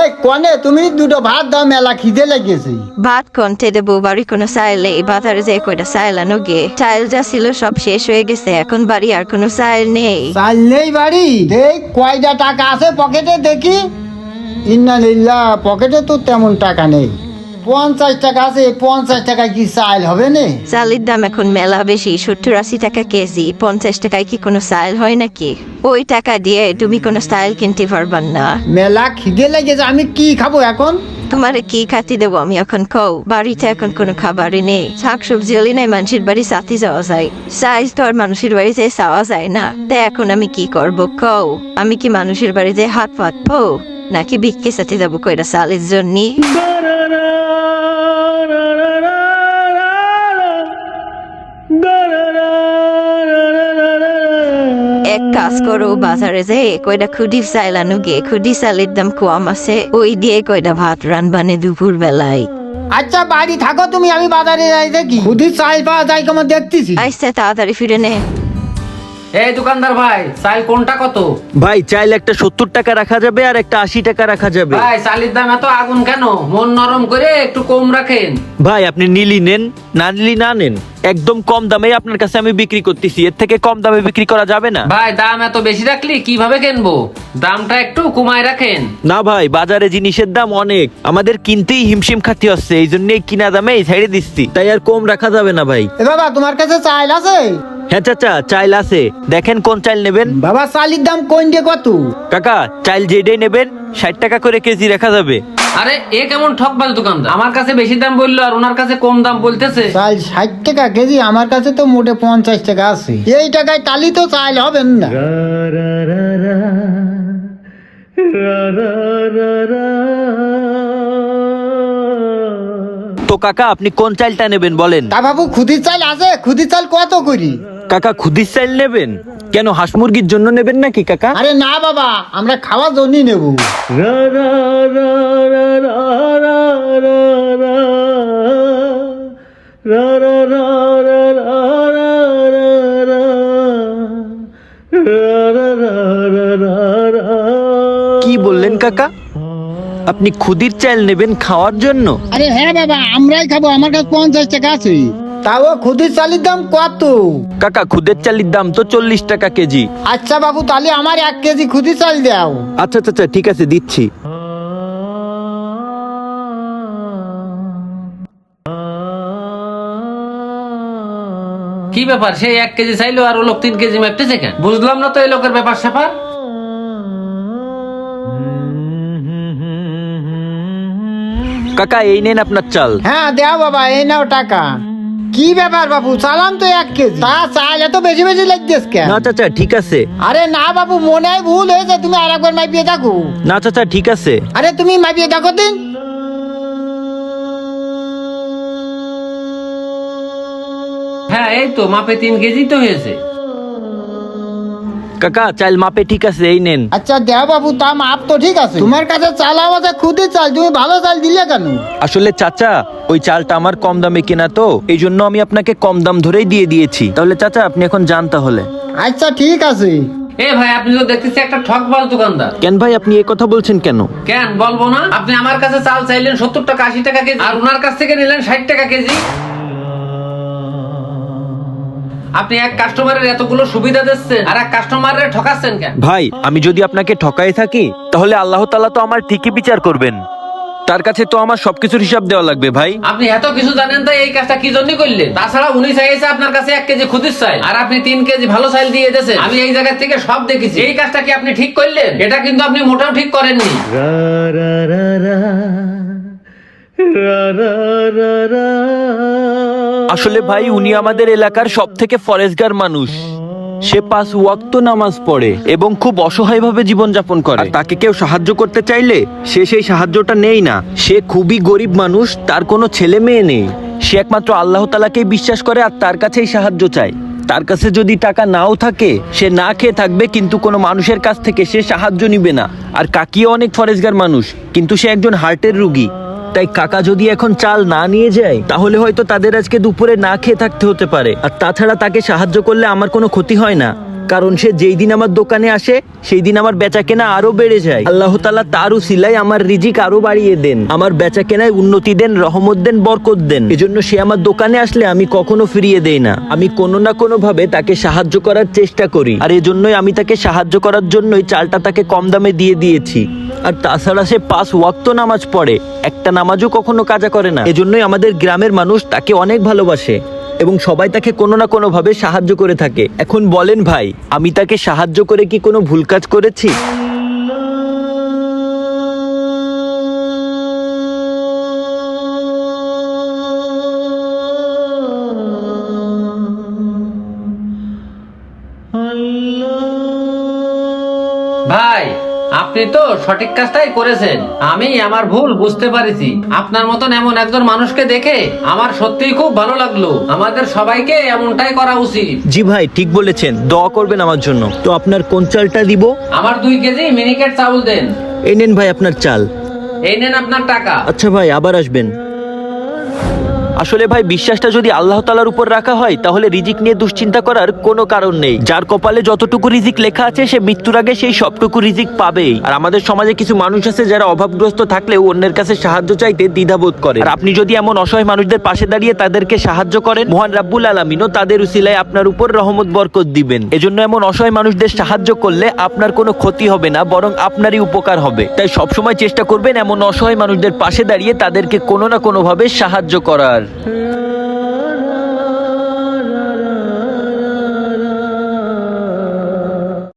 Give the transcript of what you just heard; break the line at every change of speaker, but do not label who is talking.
এ কনে তুমি দুটো ভাত দাও মেলা খিদে লেগেছে।
ভাত কন্টে দেবো বাড়ি কোনো চাইলে বাজারে যে কয়টা আনো গে। যা ছিল সব শেষ হয়ে গেছে এখন বাড়ি আর কোনো নেই।
বাড়ি? দেখ কয়টা টাকা আছে পকেটে দেখি। ইন্না লিল্লা পকেটে তো তেমন টাকা নেই। পঞ্চাশ টাকা আছে পঞ্চাশ টাকা কি চাল হবে না?
চালের দাম এখন মেলা বেশি সত্তর আশি টাকা কেজি পঞ্চাশ টাকায় কি কোনো চাইল হয় নাকি? ওই টাকা দিয়ে তুমি কোনো চাইল কিনতে পারবার না।
মেলা খিদে লেগেছে আমি কি খাব এখন?
তোমারে কি খাতি দেবো আমি এখন কও বাড়িতে এখন কোনো খাবারই নেই। শাক সবজি হলে নাই মানুষের বাড়ি সাথে যাওয়া যায়। সাইজ তো আর মানুষের বাড়িতে যাওয়া যায় না। তাই এখন আমি কি করব কও? আমি কি মানুষের বাড়িতে হাত পাতবো? নাকি ভিক্ষে সাথে যাব কয়টা সালের জন্য? করো বাজারে যে কয়টা খুদি চাইল আনো গে খুদি চালের দাম কম আছে ওই দিয়ে কয়টা ভাত রানবানে দুপুর বেলায়
আচ্ছা বাড়ি থাকো তুমি আমি বাজারে যাই দেখি। খুদি চাল পাওয়া যায় কেমন দেখতেছি।
আইসা তাড়াতাড়ি ফিরে নে।
এই দোকানদার ভাই চাল কোনটা কত?
ভাই চাইলে একটা সত্তর টাকা রাখা যাবে আর একটা আশি টাকা রাখা যাবে।
ভাই চালের দাম এত আগুন কেন? মন নরম করে একটু কম রাখেন।
ভাই আপনি নিলি নেন না নিলি না নেন। একদম কম দামে আপনার কাছে আমি বিক্রি করতেছি এর থেকে কম দামে বিক্রি করা যাবে না।
ভাই দাম এত বেশি রাখলি কীভাবে কিনবো? দামটা একটু কমায় রাখেন।
না ভাই বাজারে জিনিসের দাম অনেক। আমাদের কিনতেই হিমশিম খাতি হচ্ছে এই জন্যই কিনা দামে ছেড়ে দিচ্ছি। তাই আর কম রাখা যাবে না ভাই।
এ বাবা তোমার কাছে চাল আছে?
হ্যাঁ চাচা চাইল আছে। দেখেন কোন চাইল নেবেন।
বাবা চালির দাম কোন দিয়ে কত?
কাকা চাইল যেটাই নেবেন ষাট টাকা করে কেজি রাখা যাবে।
আরে এ কেমন ঠকবাজ দোকানদার? আমার কাছে বেশি দাম বলল আর ওনার কাছে কম দাম বলতেছে।
চাল ষাট টাকা কেজি আমার কাছে তো মোটে পঞ্চাশ টাকা আছে। এই টাকায় তো চাল হবে না।
তো কাকা আপনি কোন চাইলটা নেবেন বলেন?
তা বাবু খুদির চাল আছে। খুদির চাল কত করি?
কাকা খুদির চাইল নেবেন কেন হাঁস মুরগির জন্য নেবেন নাকি কাকা
আরে না বাবা আমরা খাওয়ার জন্যই নেব
কি বললেন কাকা আপনি খুদির চাইল নেবেন খাওয়ার জন্য
আরে হ্যাঁ বাবা আমরাই খাব আমার কাছে পঞ্চাশ টাকা আছে তাও খুদির চালের দাম কত?
কাকা খুদের চালের দাম তো চল্লিশ টাকা কেজি।
আচ্ছা বাবু তাহলে আমার এক কেজি খুদির চাল দাও।
আচ্ছা আচ্ছা আচ্ছা, ঠিক আছে দিচ্ছি।
কি ব্যাপার? সেই এক কেজি চাইলো আর ও লোক তিন কেজি মাপতেছে কেন? বুঝলাম না তো এই লোকের ব্যাপার স্যাপার।
কাকা এই নেন আপনার চাল।
হ্যাঁ দেও বাবা এই নাও টাকা। কি ব্যাপার বাবু? চালাম তো এক কেজি। তা চাল এত বেশি বেশি লাগতেছ কেন?
না চাচা ঠিক আছে।
আরে না বাবু মনে হয় ভুল হয়েছে তুমি আর একবার মাইপিয়ে দেখো।
না চাচা ঠিক আছে।
আরে তুমি মাইপিয়ে দেখো দিন
হ্যাঁ এই তো মাপে তিন কেজি তো হয়েছে।
কাকা চাল মাপে ঠিক আছে এই নেন।
আচ্ছা দেও বাবু তা মাপ তো ঠিক আছে। তোমার কাছে চাল আছে খুদে চাল তুমি ভালো চাল দিলে কেন?
আসলে চাচা ওই চালটা আমার কম দামে কেনা তো এই জন্য আমি আপনাকে কম দাম ধরেই দিয়ে দিয়েছি। তাহলে চাচা আপনি এখন যান তাহলে।
আচ্ছা ঠিক আছে।
এ ভাই আপনি তো দেখতেছি একটা ঠকবাজ দোকানদার।
কেন ভাই আপনি এই কথা বলছেন কেন?
কেন বলব না? আপনি আমার কাছে চাল চাইলেন সত্তর টাকা আশি টাকা কেজি আর ওনার কাছ থেকে নিলেন ষাট টাকা কেজি। আপনি এক কাস্টমারের এতগুলো সুবিধা দিচ্ছেন আর এক কাস্টমারের ঠকাচ্ছেন কেন?
ভাই আমি যদি আপনাকে ঠকাই থাকি তাহলে আল্লাহ তাআলা তো আমার ঠিকই বিচার করবেন। তার কাছে তো আমার সবকিছুর হিসাব দেওয়া লাগবে ভাই।
আপনি এত কিছু জানেন তাই এই কাজটা কি জন্য করলেন? তাছাড়া উনি চাইছে আপনার কাছে এক কেজি খুদির চাই আর আপনি তিন কেজি ভালো চাল দিয়ে দিয়েছেন। আমি এই জায়গা থেকে সব দেখেছি। এই কাজটা কি আপনি ঠিক করলেন? এটা কিন্তু আপনি মোটেও ঠিক করেননি।
আসলে ভাই, উনি আমাদের এলাকার সব থেকে ফরেস্টগার মানুষ। সে পাঁচ ওয়াক্ত নামাজ পড়ে এবং খুব অসহায়ভাবে জীবনযাপন করে। তাকে কেউ সাহায্য করতে চাইলে সে সেই সাহায্যটা নেই না। সে খুবই গরিব মানুষ, তার কোনো ছেলে মেয়ে নেই। সে একমাত্র আল্লাহ তালাকেই বিশ্বাস করে আর তার কাছেই সাহায্য চায়। তার কাছে যদি টাকা নাও থাকে, সে না খেয়ে থাকবে, কিন্তু কোনো মানুষের কাছ থেকে সে সাহায্য নিবে না। আর কাকিও অনেক ফরেস্টগার মানুষ, কিন্তু সে একজন হার্টের রুগী। তাই কাকা যদি এখন চাল না নিয়ে যায়, তাহলে হয়তো তাদের আজকে দুপুরে না খেয়ে থাকতে হতে পারে। আর তাছাড়া তাকে সাহায্য করলে আমার কোনো ক্ষতি হয় না। কারণ সে যেই দিন আমার দোকানে আসে, সেই দিন আমার বেচা কেনা আরও বেড়ে যায়। আল্লাহ তালা তার সিলাই আমার রিজিক আরও বাড়িয়ে দেন। আমার বেচা কেনায় উন্নতি দেন, রহমত দেন, বরকত দেন। এজন্য সে আমার দোকানে আসলে আমি কখনো ফিরিয়ে দেই না। আমি কোনো না কোনো ভাবে তাকে সাহায্য করার চেষ্টা করি। আর এজন্যই আমি তাকে সাহায্য করার জন্যই চালটা তাকে কম দামে দিয়ে দিয়েছি। আর তাছাড়া সে পাঁচ ওয়াক্ত নামাজ পড়ে। একটা নামাজও কখনো কাজা করে না। এজন্যই আমাদের গ্রামের মানুষ তাকে অনেক ভালোবাসে এবং সবাই তাকে কোনো না কোনো ভাবে সাহায্য করে থাকে। এখন বলেন ভাই আমি তাকে সাহায্য করে কি কোনো ভুল কাজ করেছি?
ভাই আপনি তো সঠিক কাজটাই করেছেন। আমি আমার ভুল বুঝতে পারিছি। আপনার মতন এমন একজন মানুষকে দেখে আমার সত্যিই খুব ভালো লাগল। আমাদের সবাইকে এমনটাই করা উচিত।
জি ভাই ঠিক বলেছেন। দোয়া করবেন আমার জন্য। তো আপনার কোন চালটা দিব?
আমার দুই কেজি মিনিকেট চাউল দেন।
এই নেন ভাই আপনার চাল।
এই নেন আপনার টাকা।
আচ্ছা ভাই আবার আসবেন। আসলে ভাই, বিশ্বাসটা যদি আল্লাহ তালার উপর রাখা হয়, তাহলে রিজিক নিয়ে দুশ্চিন্তা করার কোনো কারণ নেই। যার কপালে যতটুকু রিজিক লেখা আছে, সে মৃত্যুর আগে সেই সবটুকু রিজিক পাবেই। আর আমাদের সমাজে কিছু মানুষ আছে, যারা অভাবগ্রস্ত থাকলেও অন্যের কাছে সাহায্য চাইতে দ্বিধাবোধ করে। আর আপনি যদি এমন অসহায় মানুষদের পাশে দাঁড়িয়ে তাদেরকে সাহায্য করেন, মহান রাব্বুল আলমিনও তাদের উসিলায় আপনার উপর রহমত, বরকত দিবেন। এজন্য এমন অসহায় মানুষদের সাহায্য করলে আপনার কোনো ক্ষতি হবে না, বরং আপনারই উপকার হবে। তাই সবসময় চেষ্টা করবেন এমন অসহায় মানুষদের পাশে দাঁড়িয়ে তাদেরকে কোনো না কোনোভাবে সাহায্য করার। Yeah.